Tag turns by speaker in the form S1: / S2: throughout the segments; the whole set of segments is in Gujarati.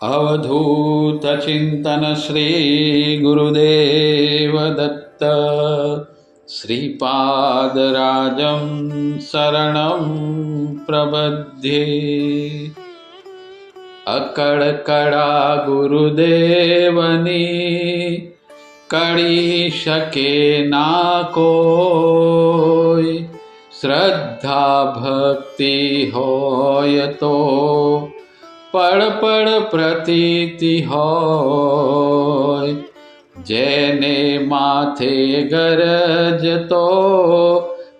S1: અવધૂતચિંતન શ્રી ગુરુદેવ દત્ત શ્રીપાદરાજં શરણં પ્રબધ્યે અકળકળા ગુરુદેવની કળી શકે ના કોઈ શ્રદ્ધા ભક્તિ હોય તો પળ પળ પ્રતીતિ હોય. જેને માથે ગરજતો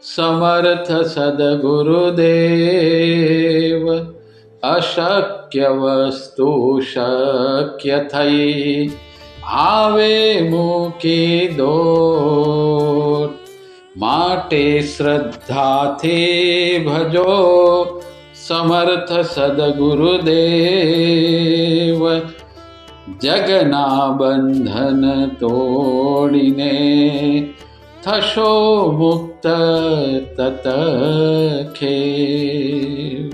S1: સમર્થ સદગુરુદેવ. અશક્ય વસ્તુ શક્ય થઈ. આવે મૂકી દો માટે શ્રદ્ધાથી ભજો. સમર્થ सद्गुरुदेव। જગના બંધન તોડીને થશો મુક્ત તત ખેવ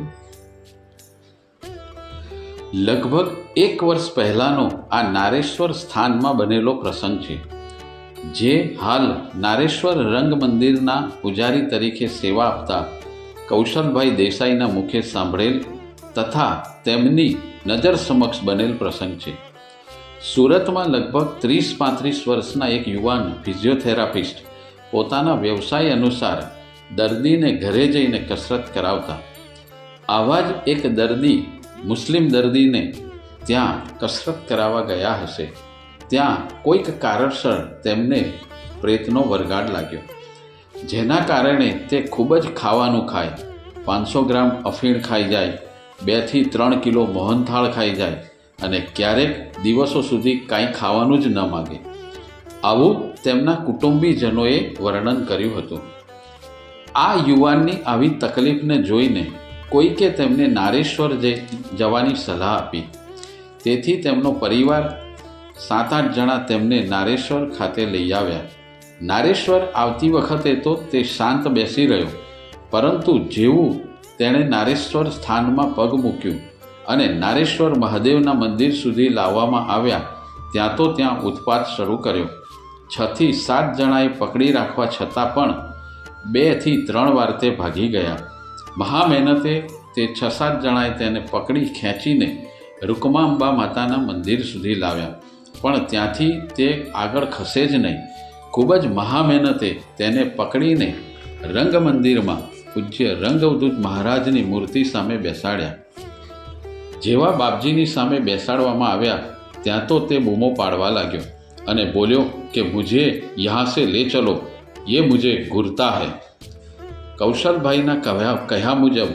S1: લગભગ એક વર્ષ પહેલાંનો આ નારેશ્વર સ્થાનમાં બનેલો પ્રસંગ છે જે હાલ નારેશ્વર રંગ મંદિરના પૂજારી તરીકે સેવા આપતા કૌશલભાઈ દેસાઈના મુખે સાંભળેલ તથા તેમની નજર સમક્ષ બનેલ પ્રસંગ છે. સુરતમાં લગભગ ત્રીસ પાંત્રીસ વર્ષના એક યુવાન ફિઝિયોથેરાપિસ્ટ પોતાના વ્યવસાય અનુસાર દર્દીને ઘરે જઈને કસરત કરાવતા. આવા જ એક દર્દી મુસ્લિમ દર્દીને ત્યાં કસરત કરાવવા ગયા હશે. ત્યાં કોઈક કારણસર તેમને પ્રેતનો વરગાડ લાગ્યો. જેના કારણે તે ખૂબ જ ખાવાનું ખાય. પાંચસો ગ્રામ અફીણ ખાઈ જાય, બેથી ત્રણ કિલો મોહનથાળ ખાઈ જાય અને ક્યારેક દિવસો સુધી કાંઈ ખાવાનું જ ન માગે. આવું તેમના કુટુંબીજનોએ વર્ણન કર્યું હતું. આ યુવાનની આવી તકલીફને જોઈને કોઈકે તેમને નારેશ્વર જવાની સલાહ આપી. તેથી તેમનો પરિવાર સાત આઠ જણા તેમને નારેશ્વર ખાતે લઈ આવ્યા. નારેશ્વર આવતી વખતે તો તે શાંત બેસી રહ્યો. પરંતુ જેવું તેણે નારેશ્વર સ્થાનમાં પગ મૂક્યું અને નારેશ્વર મહાદેવના મંદિર સુધી લાવવામાં આવ્યા, ત્યાં તો ત્યાં ઉત્પાત શરૂ કર્યો. છથી સાત જણાએ પકડી રાખવા છતાં પણ બેથી ત્રણ વાર તે ભાગી ગયા. મહા મહેનતે તે છ સાત જણાએ તેને પકડી ખેંચીને રૂકમાંબા માતાના મંદિર સુધી લાવ્યા. પણ ત્યાંથી તે આગળ ખસે જ નહીં. ખૂબ જ મહા મહેનતે તેને પકડીને રંગ મંદિરમાં પૂજ્ય રંગવદૂત મહારાજની મૂર્તિ સામે બેસાડ્યા. જેવા બાપજીની સામે બેસાડવામાં આવ્યા, ત્યાં તો તે બૂમો પાડવા લાગ્યો અને બોલ્યો કે, મુજે યહાં સે લે ચલો, યે મુજે ઘૂરતા હૈ. કૌશલભાઈના કહ્યા કહ્યા મુજબ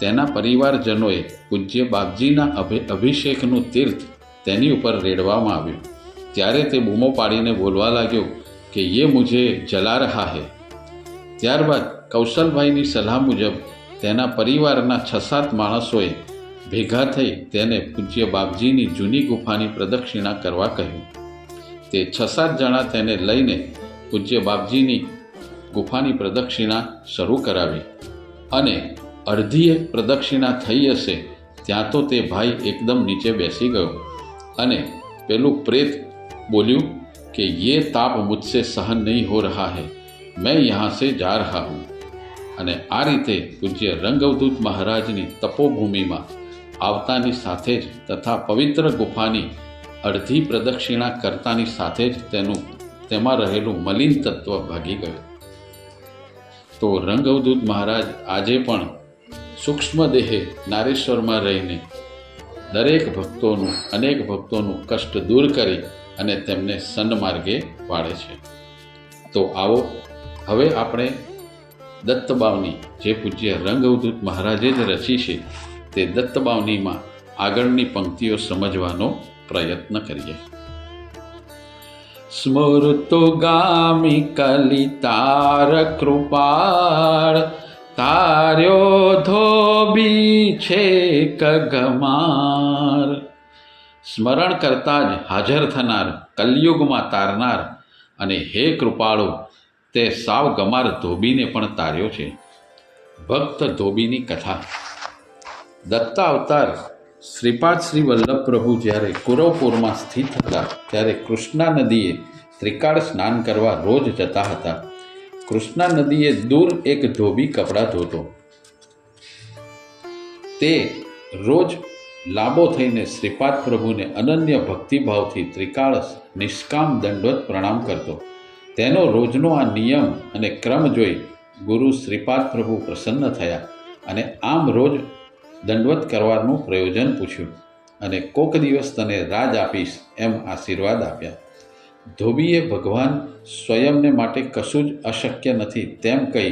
S1: તેના પરિવારજનોએ પૂજ્ય બાપજીના અભિષેકનું તીર્થ તેની ઉપર રેડવામાં આવ્યું. ત્યારે તે બૂમો પાડીને બોલવા લાગ્યો કે યે મુજે જલા રહા હે. ત્યારબાદ કૌશલભાઈની સલાહ મુજબ તેના પરિવારના છ સાત માણસોએ ભેગા થઈ તેને પૂજ્ય બાપજીની જૂની ગુફાની પ્રદક્ષિણા કરવા કહ્યું. તે છ સાત જણા તેને લઈને પૂજ્ય બાપજીની ગુફાની પ્રદક્ષિણા શરૂ કરાવી અને અડધી એક પ્રદક્ષિણા થઈ હશે ત્યાં તો તે ભાઈ એકદમ નીચે બેસી ગયો અને પેલું પ્રેત બોલ્યું कि ये તાપ મુજસે સહન નહીં હો રહા હૈ મેં यहाँ સે જા રહા હું અને આ રીતે પૂજ્ય રંગવદૂત મહારાજની તપોભૂમિમાં આવતાની સાથે જ તથા પવિત્ર ગુફાની અડધી પ્રદક્ષિણા કરતાની સાથે જ તેનું તેમાં રહેલું મલિન તત્વ ભાગી ગયું તો રંગવદૂત મહારાજ આજે પણ સૂક્ષ્મ દેહે નારેશ્વરમાં રહીને દરેક ભક્તોનું અનેક ભક્તોનું કષ્ટ દૂર કરી અને તેમને સન્માર્ગે વાળે છે. તો આવો, હવે આપણે દત્તબાવની જે પૂજ્ય રંગવદૂત મહારાજે જ રચી છે, તે દત્તબાવનીમાં આગળની પંક્તિઓ સમજવાનો પ્રયત્ન કરીએ. સ્મૃતો ગામી કલિતાર કૃપાળ તાર્યો ધોબી છે કગમાર સ્મરણ કરતા જ હાજર થનાર કલયુગમાં તારનાર અને હે કૃપાળો, તે સાવ ગમાર ધોબીને પણ તાર્યો છે. ભક્ત ધોબીની કથા. દત્તા અવતાર શ્રીપાદ શ્રી વલ્લભ પ્રભુ જ્યારે કુરવપુરમાં સ્થિત હતા, ત્યારે કૃષ્ણા નદીએ ત્રિકાળ સ્નાન કરવા રોજ જતા હતા. કૃષ્ણા નદીએ દૂર એક ધોબી કપડાં ધોતો. તે રોજ લાંબો થઈને શ્રીપાદ પ્રભુને અનન્ય ભક્તિભાવથી ત્રિકાળ નિષ્કામ દંડવત પ્રણામ કરતો. તેનો રોજનો આ નિયમ અને ક્રમ જોઈ ગુરુ શ્રીપાદ પ્રભુ પ્રસન્ન થયા અને આમ રોજ દંડવત કરવાનું પ્રયોજન પૂછ્યું અને કોક દિવસ તને રાજ આપીશ એમ આશીર્વાદ આપ્યા. ધોબીએ ભગવાન સ્વયંને માટે કશું જ અશક્ય નથી તેમ કહી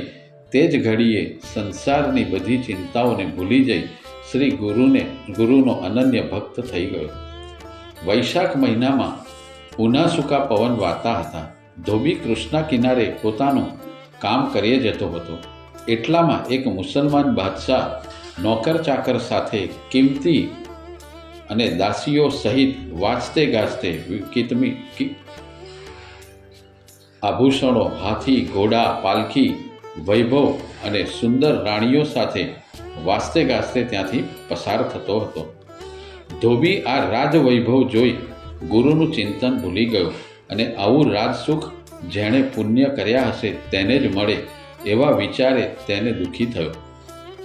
S1: તે જ ઘડીએ સંસારની બધી ચિંતાઓને ભૂલી જઈ શ્રી ગુરુને ગુરુનો અનન્ય ભક્ત થઈ ગયો. વૈશાખ મહિનામાં ઉનાસુકા પવન વાતા હતા. ધોબી કૃષ્ણા કિનારે પોતાનું કામ કરીએ જતો હતો. એટલામાં એક મુસલમાન બાદશાહ નોકર ચાકર સાથે કિંમતી અને દાસીઓ સહિત વાંચતે ગાજતે કિતમી આભૂષણો, હાથી, ઘોડા, પાલખી, વૈભવ અને સુંદર રાણીઓ સાથે વાસ્તે ગાસ્તે ત્યાંથી પસાર થતો હતો. ધોબી આ રાજવૈભવ જોઈ ગુરુનું ચિંતન ભૂલી ગયો અને આવું રાજસુખ જેણે પુણ્ય કર્યા હશે તેને જ મળે એવા વિચારે તેને દુઃખી થયો.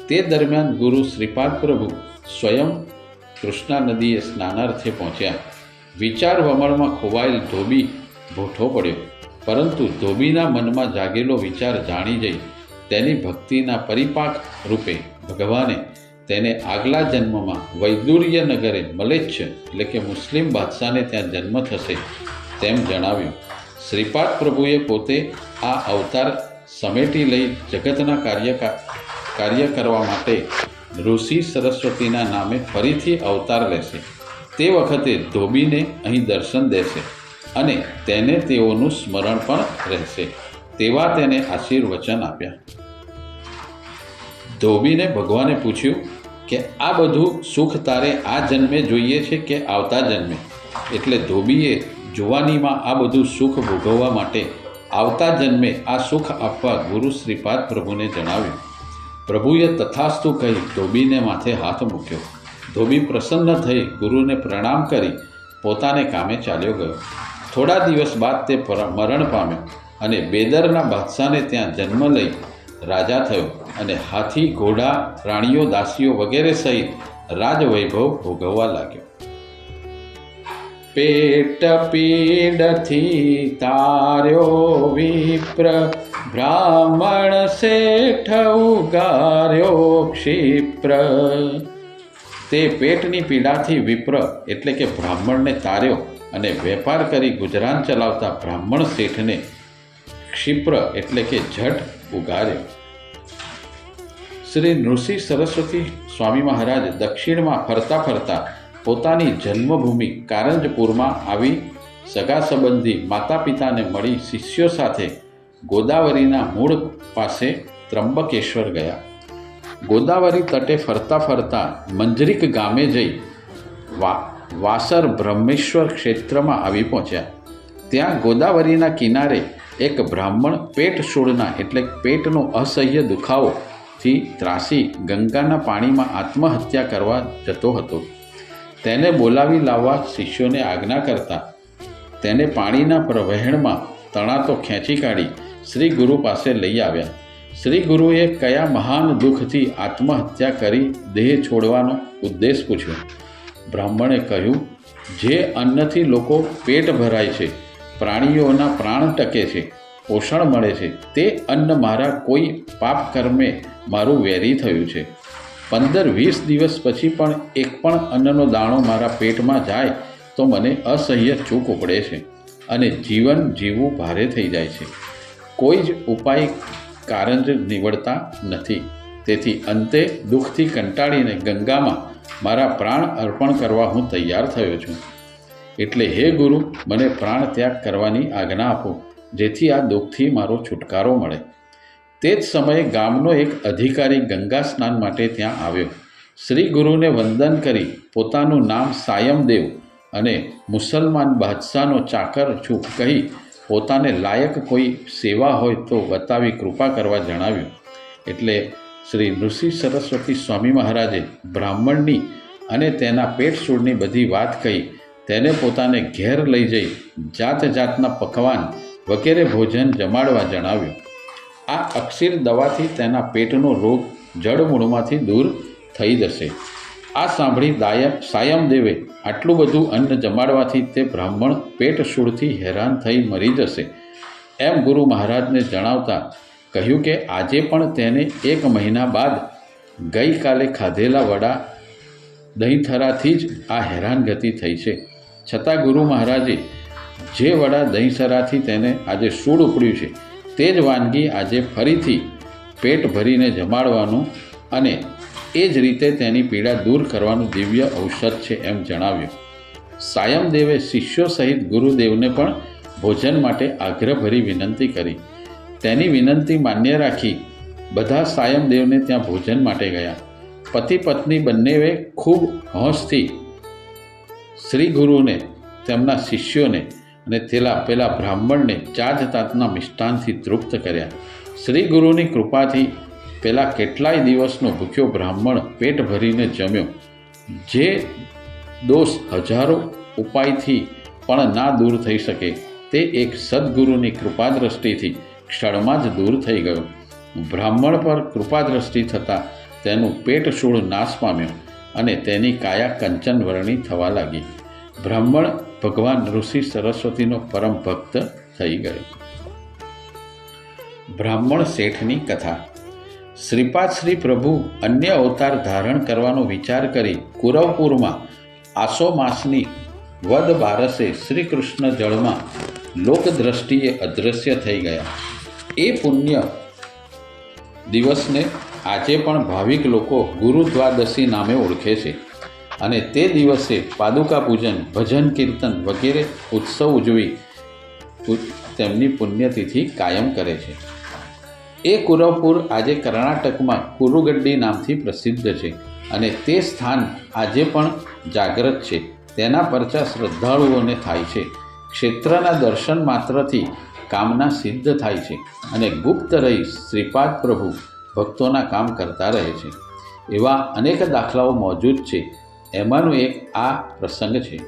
S1: તે દરમિયાન ગુરુ શ્રીપાદ પ્રભુ સ્વયં કૃષ્ણા નદીએ સ્નાનાર્થે પહોંચ્યા. વિચાર વમળમાં ખોવાયેલ ધોબી ભૂઠો પડ્યો. પરંતુ ધોબીના મનમાં જાગેલો વિચાર જાણી જઈ તેની ભક્તિના પરિપાક રૂપે ભગવાને તેને આગલા જન્મમાં વૈદુર્ય નગરે મલેચ્છ એટલે કે મુસ્લિમ બાદશાહને ત્યાં જન્મ થશે તેમ જણાવ્યું. શ્રીપાદ પ્રભુએ પોતે આ અવતાર સમેટી લઈ જગતના કાર્ય કાર્ય કરવા માટે ઋષિ સરસ્વતીના નામે ફરીથી અવતાર લેશે. તે વખતે ધોબીને અહીં દર્શન દેશે અને તેને તેઓનું સ્મરણ પણ રહેશે તેવા તેને આશીર્વચન આપ્યા. ધોબીને ભગવાને પૂછ્યું કે આ બધું સુખ તારે આ જન્મે જોઈએ છે કે આવતા જન્મે? એટલે ધોબીએ જુવાનીમાં આ બધું સુખ ભોગવવા માટે આવતા જન્મે આ સુખ આપવા ગુરુ શ્રીપાદ પ્રભુને જણાવ્યું. પ્રભુએ તથાસ્તુ કહી ધોબીને માથે હાથ મૂક્યો. ધોબી પ્રસન્ન થઈ ગુરુને પ્રણામ કરી પોતાને કામે ચાલ્યો ગયો. થોડા દિવસ બાદ તે મરણ પામ્યો અને બેદરના બાદશાહને ત્યાં જન્મ લઈ રાજા થયો અને હાથી, ઘોડા, રાણીઓ, દાસીઓ વગેરે સહિત રાજવૈભવ ભોગવવા લાગ્યો. પેટ પીડથી તાર્યો વિપ્ર, બ્રાહ્મણ શેઠ ઉગાર્યો ક્ષિપ્ર. તે પેટની પીડાથી વિપ્ર એટલે કે બ્રાહ્મણને તાર્યો અને વેપાર કરી ગુજરાન ચલાવતા બ્રાહ્મણ શેઠને ક્ષિપ્ર એટલે કે ઝટ ઉગાર્યો શ્રી નૃસિંહ સરસ્વતી સ્વામી મહારાજ દક્ષિણમાં ફરતા ફરતા પોતાની જન્મભૂમિ કારંજપુરમાં આવી સગા સંબંધી માતા પિતાને મળી શિષ્યો સાથે ગોદાવરીના મૂળ પાસે ત્રંબકેશ્વર ગયા. ગોદાવરી તટે ફરતા ફરતા મંજરીક ગામે જઈ વા, વાસર બ્રહ્મેશ્વર ક્ષેત્રમાં આવી પહોંચ્યા. ત્યાં ગોદાવરીના કિનારે એક બ્રાહ્મણ પેટ શૂળના એટલે પેટનો અસહ્ય દુખાવોથી ત્રાસી ગંગાના પાણીમાં આત્મહત્યા કરવા જતો હતો. તેને બોલાવી લાવવા શિષ્યોને આજ્ઞા કરતા તેને પાણીના પ્રવહેણમાં તણાતો ખેંચી કાઢી શ્રી ગુરુ પાસે લઈ આવ્યા. શ્રી ગુરુએ કયા મહાન દુઃખથી આત્મહત્યા કરી દેહ છોડવાનો ઉદ્દેશ પૂછ્યો. બ્રાહ્મણે કહ્યું, જે અન્નથી લોકો પેટ ભરાય છે પ્રાણીઓના પ્રાણ ટકે છે, પોષણ મળે છે. તે અન્ન મારા કોઈ પાપ કર્મે મારું વેરી થયું છે. પંદર વીસ દિવસ પછી પણ એક પણ અન્નનો દાણો મારા પેટમાં જાય તો મને અસહ્ય ચૂક ઉપડે છે અને જીવન જીવવું ભારે થઈ જાય છે. કોઈ જ ઉપાય કારંજ નીવડતા નથી. તેથી અંતે દુઃખથી કંટાળીને ગંગામાં મારા પ્રાણ અર્પણ કરવા હું તૈયાર થયો છું. એટલે હે ગુરુ, મને પ્રાણ ત્યાગ કરવાની આજ્ઞા આપો, જેથી આ દુઃખથી મારો છુટકારો મળે. તે જ સમયે ગામનો એક અધિકારી ગંગા સ્નાન માટે ત્યાં આવ્યો. શ્રી ગુરુને વંદન કરી પોતાનું નામ સાયમદેવ અને મુસલમાન બાદશાહનો ચાકર છું કહી પોતાને લાયક કોઈ સેવા હોય તો બતાવી કૃપા કરવા જણાવ્યું. એટલે શ્રી ઋષિ સરસ્વતી સ્વામી મહારાજે બ્રાહ્મણની અને તેના પેટ સૂળની બધી વાત કહી તેને પોતાને ઘેર લઈ જઈ જાત જાતના પકવાન વગેરે ભોજન જમાડવા જણાવ્યું. આ અક્ષીર દવાથી તેના પેટનો રોગ જડમૂળમાંથી દૂર થઈ જશે. આ સાંભળી દાયમ સાયમદેવે આટલું બધું અન્ન જમાડવાથી તે બ્રાહ્મણ પેટ શૂળથી હેરાન થઈ મરી જશે. એમ ગુરુ મહારાજને જણાવતા કહ્યું કે આજે પણ તેને એક મહિના બાદ ગઈકાલે ખાધેલા વડા દહીંથરાથી જ આ હેરાનગતિ થઈ છે. છતાં ગુરુ મહારાજે જે વડા દહીંસરાથી તેને આજે સૂળ ઉપડ્યું છે, તે જ વાનગી આજે ફરીથી પેટ ભરીને જમાડવાનું અને એ જ રીતે તેની પીડા દૂર કરવાનું દિવ્ય ઔષધ છે એમ જણાવ્યું. સાયમદેવે શિષ્યો સહિત ગુરુદેવને પણ ભોજન માટે આગ્રહભરી વિનંતી કરી. તેની વિનંતી માન્ય રાખી બધા સાયમદેવને ત્યાં ભોજન માટે ગયા. પતિ પત્ની બંનેએ ખૂબ હોંશથી શ્રી ગુરુને તેમના શિષ્યોને અને તેલા પેલા બ્રાહ્મણને જાત તાતના મિષ્ટાનથી તૃપ્ત કર્યા. શ્રી ગુરુની કૃપાથી પેલા કેટલાય દિવસનો ભૂખ્યો બ્રાહ્મણ પેટ ભરીને જમ્યો. જે દોષ હજારો ઉપાયથી પણ ના દૂર થઈ શકે, તે એક સદગુરુની કૃપાદ્રષ્ટિથી ક્ષણમાં જ દૂર થઈ ગયો. બ્રાહ્મણ પર કૃપાદ્રષ્ટિ થતાં તેનું પેટ શૂળ નાશ પામ્યો. અને તેની કાયા કંચન વર્ણી થવા લાગી. બ્રાહ્મણ ભગવાન ઋષિ સરસ્વતીનો પરમ ભક્ત થઈ ગયો. બ્રાહ્મણ શેઠની કથા. શ્રીપાદ શ્રી પ્રભુ અન્ય અવતાર ધારણ કરવાનો વિચાર કરી કુરવપુરમાં આસો માસની વદ બારસે શ્રી કૃષ્ણ જળમાં લોકદ્રષ્ટિએ અદૃશ્ય થઈ ગયા. એ પુણ્ય દિવસને આજે પણ ભાવિક લોકો ગુરુ દ્વાદશી નામે ઓળખે છે. અને તે દિવસે પાદુકા પૂજન, ભજન કીર્તન વગેરે ઉત્સવ ઉજવી તેમની પુણ્યતિથિ કાયમ કરે છે. એ કુરવપુર આજે કર્ણાટકમાં કુરુગડ્ડી નામથી પ્રસિદ્ધ છે અને તે સ્થાન આજે પણ જાગ્રત છે. તેના પરચા શ્રદ્ધાળુઓને થાય છે. ક્ષેત્રના દર્શન માત્રથી કામના સિદ્ધ થાય છે અને ગુપ્ત રહી શ્રીપાદ પ્રભુ ભક્તોના કામ કરતા રહે છે. એવા અનેક દાખલાઓ મોજૂદ છે. એમાંનો એક આ પ્રસંગ છે.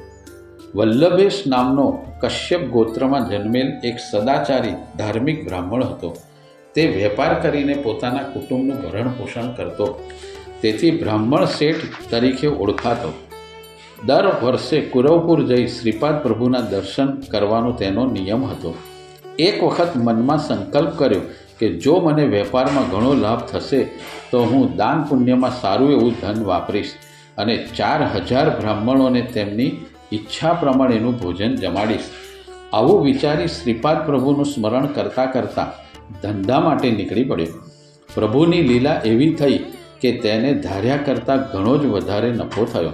S1: વલ્લભેશ નામનો કશ્યપ ગોત્રમાં જન્મેલ એક સદાચારી ધાર્મિક બ્રાહ્મણ હતો. તે વેપાર કરીને પોતાના કુટુંબનું ભરણ પોષણ કરતો. તેથી બ્રાહ્મણ શેઠ તરીકે ઓળખાતો. દર વર્ષે કુરવપુર જઈ શ્રીપાદ પ્રભુના દર્શન કરવાનો તેનો નિયમ હતો. એક વખત મનમાં સંકલ્પ કર્યો કે જો મને વેપારમાં ઘણો લાભ થશે, તો હું દાન પુણ્યમાં સારું એવું ધન વાપરીશ અને ચાર હજાર બ્રાહ્મણોને તેમની ઈચ્છા પ્રમાણેનું ભોજન જમાડીશ. આવું વિચારી શ્રીપાદ પ્રભુનું સ્મરણ કરતાં કરતાં ધંધા માટે નીકળી પડ્યો. પ્રભુની લીલા એવી થઈ કે તેને ધાર્યા કરતાં ઘણો જ વધારે નફો થયો.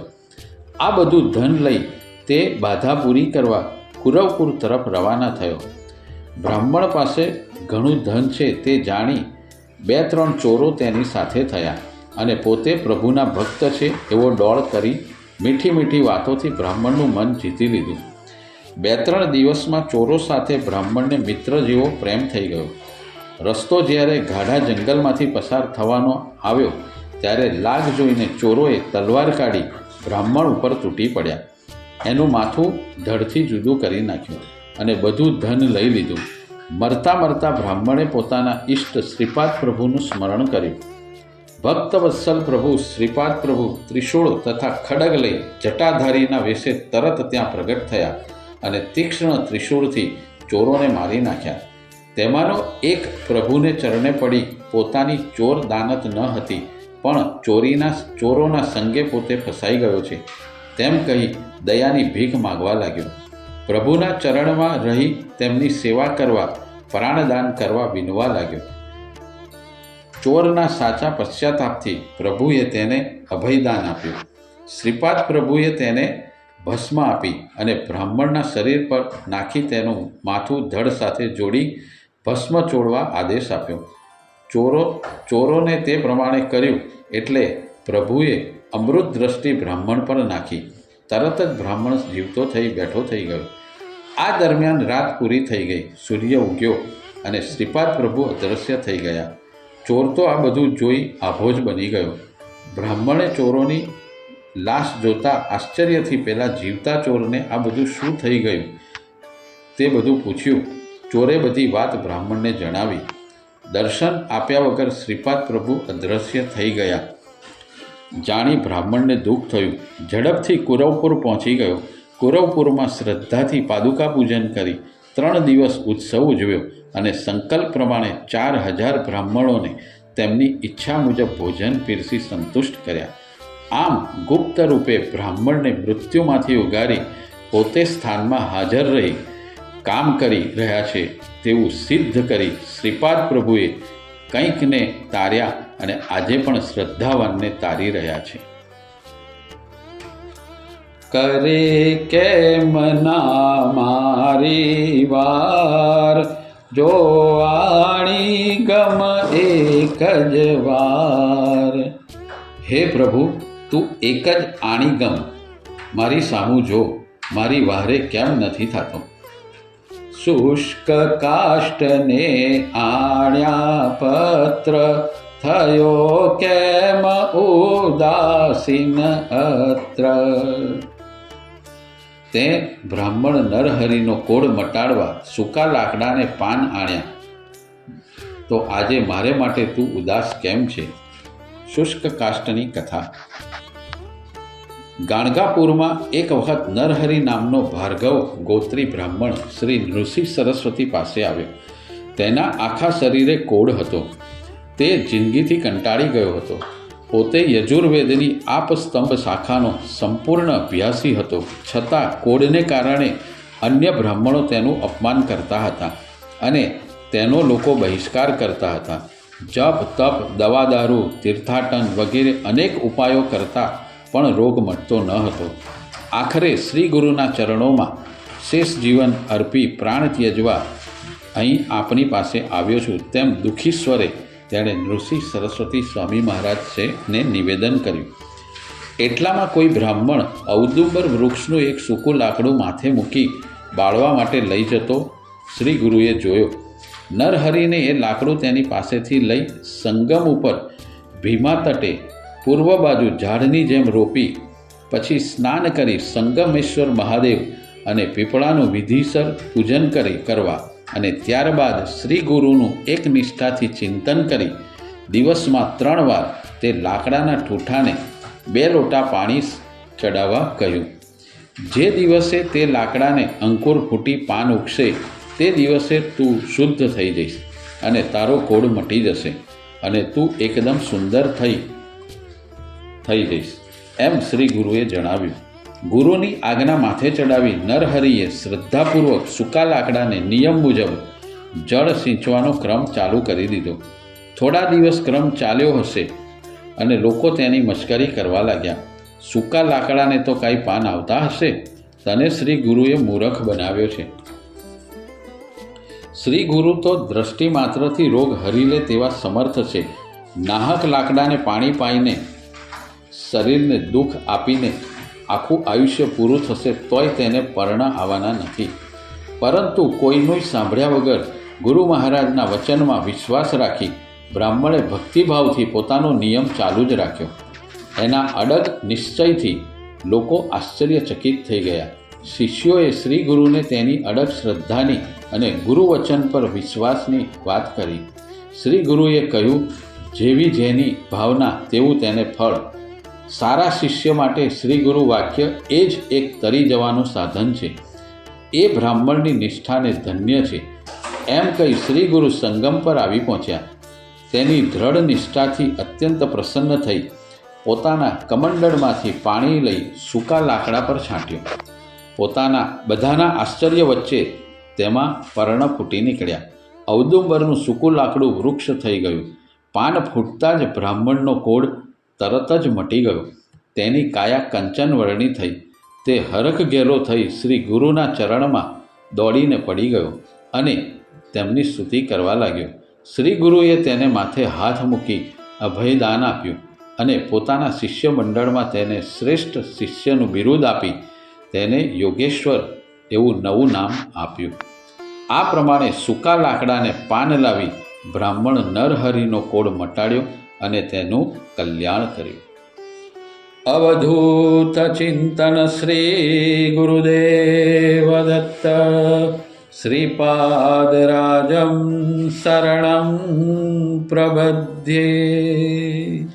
S1: આ બધું ધન લઈ તે બાધા પૂરી કરવા કુરવપુર તરફ રવાના થયો. બ્રાહ્મણ પાસે ઘણું ધન છે તે જાણી બે ત્રણ ચોરો તેની સાથે થયા અને પોતે પ્રભુના ભક્ત છે એવો ડોળ કરી મીઠી મીઠી વાતોથી બ્રાહ્મણનું મન જીતી લીધું. બે ત્રણ દિવસમાં ચોરો સાથે બ્રાહ્મણને મિત્ર જેવો પ્રેમ થઈ ગયો. રસ્તો જ્યારે ગાઢા જંગલમાંથી પસાર થવાનો આવ્યો, ત્યારે લાગ જોઈને ચોરોએ તલવાર કાઢી બ્રાહ્મણ ઉપર તૂટી પડ્યા. એનું માથું ધડથી જુદું કરી નાખ્યું. અને બધું ધન લઈ લીધું. મરતા મરતા બ્રાહ્મણે પોતાના ઈષ્ટ શ્રીપાદ પ્રભુનું સ્મરણ કર્યું. ભક્તવત્સલ પ્રભુ, શ્રીપાદ પ્રભુ, ત્રિશૂળ તથા ખડગ લઈ જટાધારીના વેશે તરત ત્યાં પ્રગટ થયા અને તીક્ષ્ણ ત્રિશૂળથી ચોરોને મારી નાખ્યા. તેમાંનો એક પ્રભુને ચરણે પડી પોતાની ચોર દાનત ન હતી, પણ ચોરીના, ચોરોના સંગે પોતે ફસાઈ ગયો છે. તેમ કહી દયાની ભીખ માગવા લાગ્યો. પ્રભુના ચરણમાં રહી તેમની સેવા કરવા, પ્રાણદાન કરવા વિનવા લાગ્યો. ચોરના સાચા પશ્ચાતાપથી પ્રભુએ તેને અભયદાન આપ્યું. શ્રીપાદ પ્રભુએ તેને ભસ્મ આપી અને બ્રાહ્મણના શરીર પર નાખી તેનું માથું ધડ સાથે જોડી ભસ્મ ચોડવા આદેશ આપ્યો. ચોરો, ચોરોને તે પ્રમાણે કર્યું એટલે પ્રભુએ અમૃત દ્રષ્ટિ બ્રાહ્મણ પર નાખી. તરત જ બ્રાહ્મણ જીવતો થઈ, બેઠો થઈ ગયો. આ દરમિયાન રાત પૂરી થઈ ગઈ. સૂર્ય ઉગ્યો અને શ્રીપાદ પ્રભુ અદૃશ્ય થઈ ગયા. ચોર તો આ બધું જોઈ આભોજ બની ગયો. બ્રાહ્મણે ચોરોની લાશ જોતા આશ્ચર્યથી પહેલાં જીવતા ચોરને આ બધું શું થઈ ગયું? તે બધું પૂછ્યું. ચોરે બધી વાત બ્રાહ્મણને જણાવી. દર્શન આપ્યા વગર શ્રીપાદ પ્રભુ અદ્રશ્ય થઈ ગયા. જાણી બ્રાહ્મણને દુઃખ થયું. ઝડપથી કુરવપુર પહોંચી ગયો. કુરવપુરમાં શ્રદ્ધાથી પાદુકા પૂજન કરી ત્રણ દિવસ ઉત્સવ ઉજવ્યો અને સંકલ્પ પ્રમાણે ચાર હજાર બ્રાહ્મણોને તેમની ઈચ્છા મુજબ ભોજન પીરસી સંતુષ્ટ કર્યા. આમ ગુપ્ત રૂપે બ્રાહ્મણને મૃત્યુમાંથી ઉગારી પોતે સ્થાનમાં હાજર રહી, કામ કરી રહ્યા છે તેવું સિદ્ધ કરી શ્રીપાદ પ્રભુએ કંઈકને તાર્યા અને આજે પણ શ્રદ્ધાવાનને તારી રહ્યા છે. કરે કેમ ના મારી વાર જો આણી ગમ એક જ વાર હે પ્રભુ તું એક જ આણી ગમ મારી સામું જો મારી વારે કેમ નથી થતો શુષ્ક કાષ્ટને આણ્યા પત્ર થયો કેમ ઉદાસીન અત્ર તે બ્રાહ્મણ નરહરિનો કોડ મટાડવા સૂકા લાકડાને પાન આણ્યા. તો આજે મારે માટે તું ઉદાસ કેમ છે? શુષ્ક કાષ્ટની કથા. ગાણગાપુરમાં એક વખત નરહરિ નામનો ભાર્ગવ ગોત્રી બ્રાહ્મણ શ્રી નૃસિંહ સરસ્વતી પાસે આવ્યો. તેના આખા શરીરે કોડ હતો. તે જિંદગીથી કંટાળી ગયો હતો. પોતે યજુર્વેદની આપસ્તંભ શાખાનો સંપૂર્ણ અભ્યાસી હતો. છતાં કોડને કારણે અન્ય બ્રાહ્મણો તેનું અપમાન કરતા હતા અને તેનો લોકો બહિષ્કાર કરતા હતા. જપ, તપ દવા દારૂ તીર્થાટન વગેરે અનેક ઉપાયો કરતા પણ રોગ મટતો ન હતો. આખરે શ્રી ગુરુના ચરણોમાં શેષ જીવન અર્પી પ્રાણ ત્યજવા અહીં આપની પાસે આવ્યો છું. તેમ દુઃખી સ્વરે તેણે નૃસિંહ સરસ્વતી સ્વામી મહારાજ છે ને નિવેદન કર્યું. એટલામાં કોઈ બ્રાહ્મણ ઔદુંબર વૃક્ષનું એક સૂકું લાકડું માથે મૂકી બાળવા માટે લઈ જતો શ્રી ગુરુએ જોયો. નરહરિને એ લાકડું તેની પાસેથી લઈ સંગમ ઉપર ભીમા તટે પૂર્વ બાજુ ઝાડની જેમ રોપી પછી સ્નાન કરી સંગમેશ્વર મહાદેવ અને પીપળાનું વિધિસર પૂજન કરી કરવા અને ત્યારબાદ શ્રી ગુરુનું એક નિષ્ઠાથી ચિંતન કરી દિવસમાં ત્રણ વાર તે લાકડાના ઠૂઠાને બે લોટા પાણી ચડાવવા કહ્યું. જે દિવસે તે લાકડાને અંકુર ફૂટી પાન ઉગશે, તે દિવસે તું શુદ્ધ થઈ જઈશ અને તારો કોડ મટી જશે અને તું એકદમ સુંદર થઈ થઈ જઈશ, એમ શ્રી ગુરુએ જણાવ્યું. ગુરુની આજ્ઞા માથે ચડાવી નરહરિએ શ્રદ્ધાપૂર્વક સૂકા લાકડાને નિયમ મુજબ જળ સિંચવાનો ક્રમ ચાલુ કરી દીધો. થોડા દિવસ ક્રમ ચાલ્યો હશે અને લોકો તેની મશ્કરી કરવા લાગ્યા. સૂકા લાકડાને તો કાંઈ પાન આવતા હશે? તને શ્રી ગુરુએ મૂરખ બનાવ્યો છે. શ્રી ગુરુ તો દ્રષ્ટિ માત્રથી રોગ હરી લે તેવા સમર્થ છે. નાહક લાકડાને પાણી પાઈને શરીરને દુઃખ આપીને આખું આયુષ્ય પૂરું થશે તોય તેને પર્ણ આવવાના નથી. પરંતુ કોઈનું સાંભળ્યા વગર ગુરુ મહારાજના વચનમાં વિશ્વાસ રાખી બ્રાહ્મણે ભક્તિભાવથી પોતાનો નિયમ ચાલુ જ રાખ્યો. એના અડગ નિશ્ચયથી લોકો આશ્ચર્યચકિત થઈ ગયા. શિષ્યોએ શ્રી ગુરુને તેની અડગ શ્રદ્ધાની અને ગુરુવચન પર વિશ્વાસની વાત કરી. શ્રી ગુરુએ કહ્યું, જેવી જેની ભાવના, તેવું તેને ફળ. સારા શિષ્ય માટે શ્રી ગુરુ વાક્ય એ જ એક તરી જવાનું સાધન છે. એ બ્રાહ્મણની નિષ્ઠાને ધન્ય છે. એમ કહી શ્રી ગુરુ સંગમ પર આવી પહોંચ્યા. તેની દ્રઢ નિષ્ઠાથી અત્યંત પ્રસન્ન થઈ. પોતાના કમંડળમાંથી પાણી લઈ સૂકા લાકડા પર છાંટ્યું. પોતાના બધાના આશ્ચર્ય વચ્ચે તેમાં પર્ણ ફૂટી નીકળ્યા. ઔદુંબરનું સૂકું લાકડું વૃક્ષ થઈ ગયું. પાન ફૂટતા જ બ્રાહ્મણનો કોડ તરત જ મટી ગયો. તેની કાયા કંચન વર્ણી થઈ. તે હરખ ગેલો થઈ શ્રી ગુરુના ચરણમાં દોડીને પડી ગયો અને તેમની સ્તુતિ કરવા લાગ્યો. શ્રી ગુરુએ તેને માથે હાથ મૂકી અભયદાન આપ્યું અને પોતાના શિષ્ય મંડળમાં તેને શ્રેષ્ઠ શિષ્યનું બિરુદ આપી તેને યોગેશ્વર એવું નવું નામ આપ્યું. આ પ્રમાણે સૂકા લાકડાને પાન લાવી બ્રાહ્મણ નરહરિનો કોડ મટાડ્યો અને તેનું કલ્યાણ કર્યું. અવધૂતચિંતન શ્રી ગુરુદેવ દત્ત શ્રીપાદરાજમ શરણમ પ્રબધ્યે.